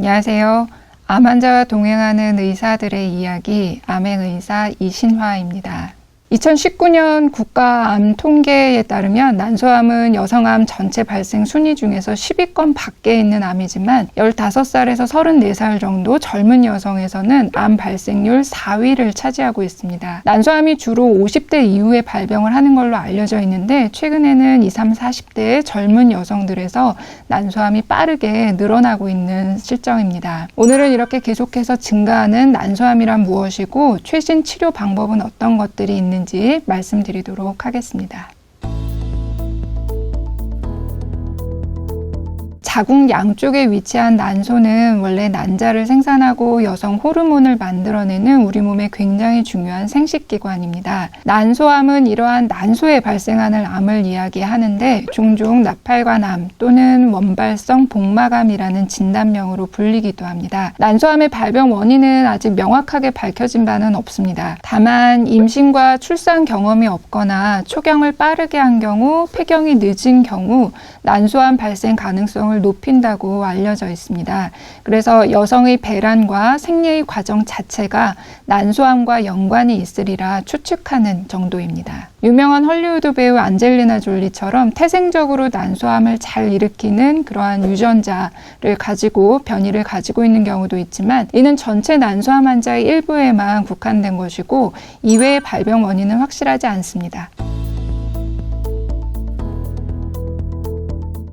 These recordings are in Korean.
안녕하세요. 암 환자와 동행하는 의사들의 이야기, 암행의사 이신화입니다. 2019년 국가암 통계에 따르면 난소암은 여성암 전체 발생 순위 중에서 10위권 밖에 있는 암이지만 15살에서 34살 정도 젊은 여성에서는 암 발생률 4위를 차지하고 있습니다. 난소암이 주로 50대 이후에 발병을 하는 걸로 알려져 있는데 최근에는 20, 30, 40대의 젊은 여성들에서 난소암이 빠르게 늘어나고 있는 실정입니다. 오늘은 이렇게 계속해서 증가하는 난소암이란 무엇이고 최신 치료 방법은 어떤 것들이 있는지 있는지 말씀드리도록 하겠습니다. 자궁 양쪽에 위치한 난소는 원래 난자를 생산하고 여성 호르몬을 만들어내는 우리 몸에 굉장히 중요한 생식기관입니다. 난소암은 이러한 난소에 발생하는 암을 이야기하는데 종종 나팔관암 또는 원발성 복막암이라는 진단명으로 불리기도 합니다. 난소암의 발병 원인은 아직 명확하게 밝혀진 바는 없습니다. 다만 임신과 출산 경험이 없거나 초경을 빠르게 한 경우, 폐경이 늦은 경우 난소암 발생 가능성을 높인다고 알려져 있습니다. 그래서 여성의 배란과 생리의 과정 자체가 난소암과 연관이 있으리라 추측하는 정도입니다. 유명한 헐리우드 배우 안젤리나 졸리처럼 태생적으로 난소암을 잘 일으키는 그러한 유전자를 가지고 변이를 가지고 있는 경우도 있지만 이는 전체 난소암 환자의 일부에만 국한된 것이고 이외의 발병 원인은 확실하지 않습니다.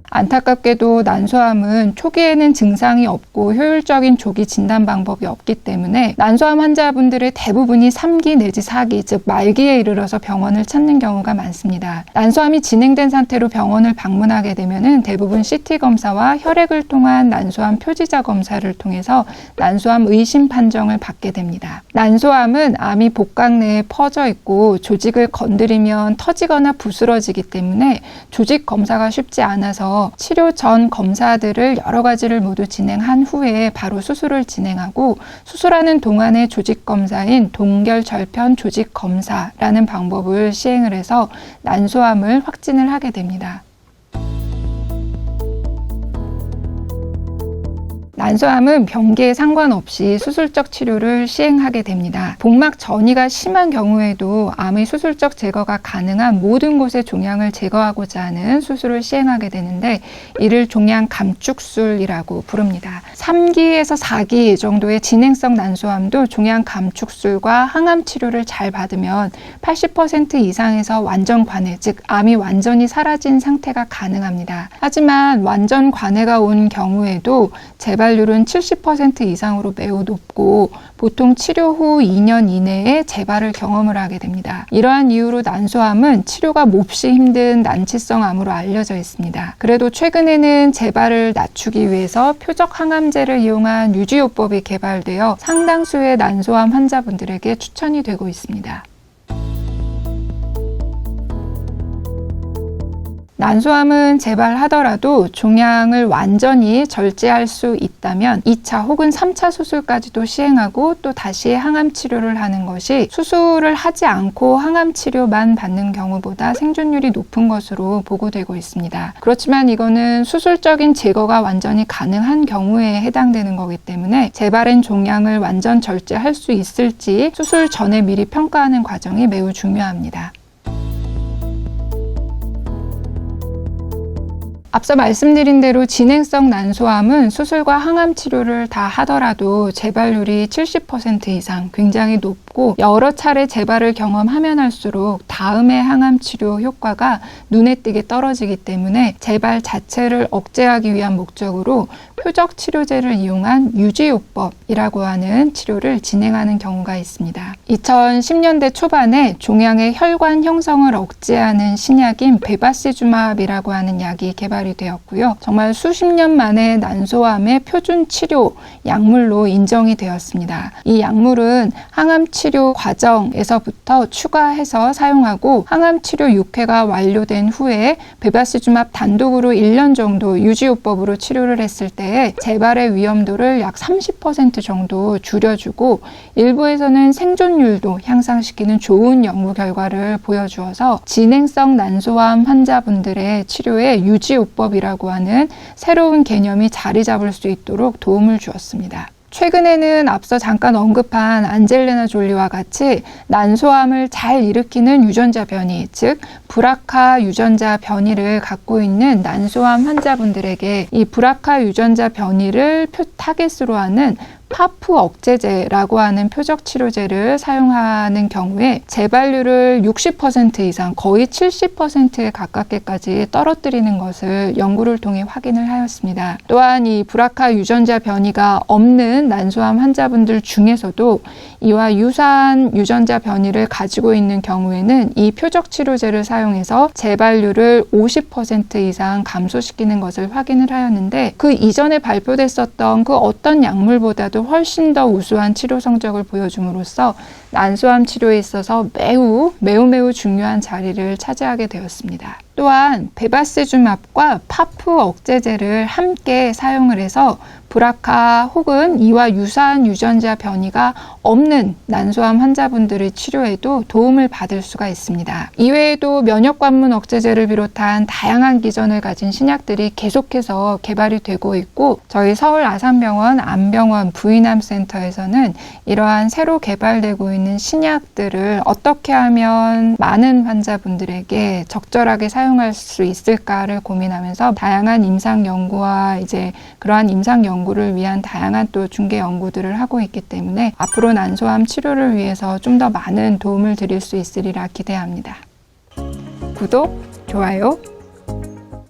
안타깝게도 난소암은 초기에는 증상이 없고 효율적인 조기 진단 방법이 없기 때문에 난소암 환자분들의 대부분이 3기 내지 4기, 즉 말기에 이르러서 병원을 찾는 경우가 많습니다. 난소암이 진행된 상태로 병원을 방문하게 되면은 대부분 CT 검사와 혈액을 통한 난소암 표지자 검사를 통해서 난소암 의심 판정을 받게 됩니다. 난소암은 암이 복강 내에 퍼져 있고 조직을 건드리면 터지거나 부스러지기 때문에 조직 검사가 쉽지 않아서 치료 전 검사들을 여러 가지를 모두 진행한 후에 바로 수술을 진행하고 수술하는 동안의 조직 검사인 동결 절편 조직 검사라는 방법을 시행을 해서 난소암을 확진을 하게 됩니다. 난소암은 병기에 상관없이 수술적 치료를 시행하게 됩니다. 복막 전이가 심한 경우에도 암의 수술적 제거가 가능한 모든 곳의 종양을 제거하고자 하는 수술을 시행하게 되는데 이를 종양 감축술이라고 부릅니다. 3기에서 4기 정도의 진행성 난소암도 종양 감축술과 항암 치료를 잘 받으면 80% 이상에서 완전 관해, 즉 암이 완전히 사라진 상태가 가능합니다. 하지만 완전 관해가 온 경우에도 재발 재발률은 70% 이상으로 매우 높고 보통 치료 후 2년 이내에 재발을 경험을 하게 됩니다. 이러한 이유로 난소암은 치료가 몹시 힘든 난치성 암으로 알려져 있습니다. 그래도 최근에는 재발을 낮추기 위해서 표적 항암제를 이용한 유지요법이 개발되어 상당수의 난소암 환자분들에게 추천이 되고 있습니다. 난소암은 재발하더라도 종양을 완전히 절제할 수 있다면 2차 혹은 3차 수술까지도 시행하고 또 다시 항암 치료를 하는 것이 수술을 하지 않고 항암 치료만 받는 경우보다 생존율이 높은 것으로 보고되고 있습니다. 그렇지만 이거는 수술적인 제거가 완전히 가능한 경우에 해당되는 거기 때문에 재발한 종양을 완전 절제할 수 있을지 수술 전에 미리 평가하는 과정이 매우 중요합니다. 앞서 말씀드린 대로 진행성 난소암은 수술과 항암 치료를 다 하더라도 재발률이 70% 이상 굉장히 높 고 여러 차례 재발을 경험하면 할수록 다음의 항암 치료 효과가 눈에 띄게 떨어지기 때문에 재발 자체를 억제하기 위한 목적으로 표적 치료제를 이용한 유지요법이라고 하는 치료를 진행하는 경우가 있습니다. 2010년대 초반에 종양의 혈관 형성을 억제하는 신약인 베바시주마압이라고 하는 약이 개발이 되었고요. 정말 수십 년 만에 난소암의 표준 치료 약물로 인정이 되었습니다. 이 약물은 항암 치료 치료 과정에서부터 추가해서 사용하고 항암 치료 6회가 완료된 후에 베바시주맙 단독으로 1년 정도 유지요법으로 치료를 했을 때에 재발의 위험도를 약 30% 정도 줄여주고 일부에서는 생존율도 향상시키는 좋은 연구 결과를 보여주어서 진행성 난소암 환자분들의 치료에 유지요법이라고 하는 새로운 개념이 자리 잡을 수 있도록 도움을 주었습니다. 최근에는 앞서 잠깐 언급한 안젤레나 졸리와 같이 난소암을 잘 일으키는 유전자 변이, 즉 브라카 유전자 변이를 갖고 있는 난소암 환자분들에게 이 브라카 유전자 변이를 표, 타겟으로 하는 파프 억제제라고 하는 표적 치료제를 사용하는 경우에 재발률을 60% 이상 거의 70%에 가깝게까지 떨어뜨리는 것을 연구를 통해 확인을 하였습니다. 또한 이 브라카 유전자 변이가 없는 난소암 환자분들 중에서도 이와 유사한 유전자 변이를 가지고 있는 경우에는 이 표적 치료제를 사용해서 재발률을 50% 이상 감소시키는 것을 확인을 하였는데 그 이전에 발표됐었던 그 어떤 약물보다도 훨씬 더 우수한 치료 성적을 보여줌으로써 난소암 치료에 있어서 매우 매우 매우 중요한 자리를 차지하게 되었습니다. 또한 베바세주맙과 파프 억제제를 함께 사용을 해서 브라카 혹은 이와 유사한 유전자 변이가 없는 난소암 환자분들의 치료에도 도움을 받을 수가 있습니다. 이외에도 면역 관문 억제제를 비롯한 다양한 기전을 가진 신약들이 계속해서 개발이 되고 있고 저희 서울 아산병원 안병원 부인암 센터에서는 이러한 새로 개발되고 있는 신약들을 어떻게 하면 많은 환자분들에게 적절하게 사용 할 수 있을까를 고민하면서 다양한 임상 연구와 이제 그러한 임상 연구를 위한 다양한 또 중개 연구들을 하고 있기 때문에 앞으로 난소암 치료를 위해서 좀 더 많은 도움을 드릴 수 있으리라 기대합니다. 구독, 좋아요,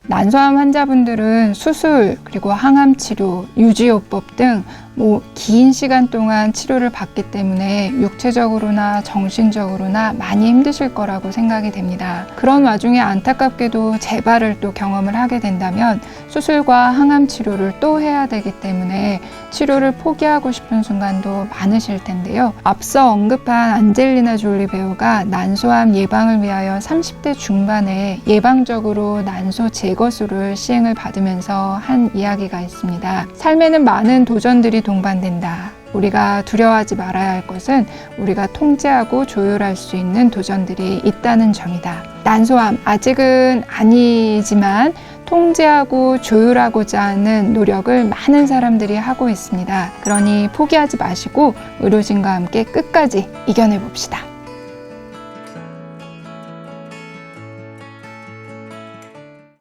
난소암 환자분들은 수술, 그리고 항암 치료, 유지요법 등 뭐 긴 시간 동안 치료를 받기 때문에 육체적으로나 정신적으로나 많이 힘드실 거라고 생각이 됩니다. 그런 와중에 안타깝게도 재발을 또 경험을 하게 된다면 수술과 항암 치료를 또 해야 되기 때문에 치료를 포기하고 싶은 순간도 많으실 텐데요. 앞서 언급한 안젤리나 졸리 배우가 난소암 예방을 위하여 30대 중반에 예방적으로 난소 제거술을 시행을 받으면서 한 이야기가 있습니다. 삶에는 많은 도전들이 동반된다. 우리가 두려워하지 말아야 할 것은 우리가 통제하고 조율할 수 있는 도전들이 있다는 점이다. 난소암 아직은 아니지만 통제하고 조율하고자 하는 노력을 많은 사람들이 하고 있습니다. 그러니 포기하지 마시고 의료진과 함께 끝까지 이겨내 봅시다.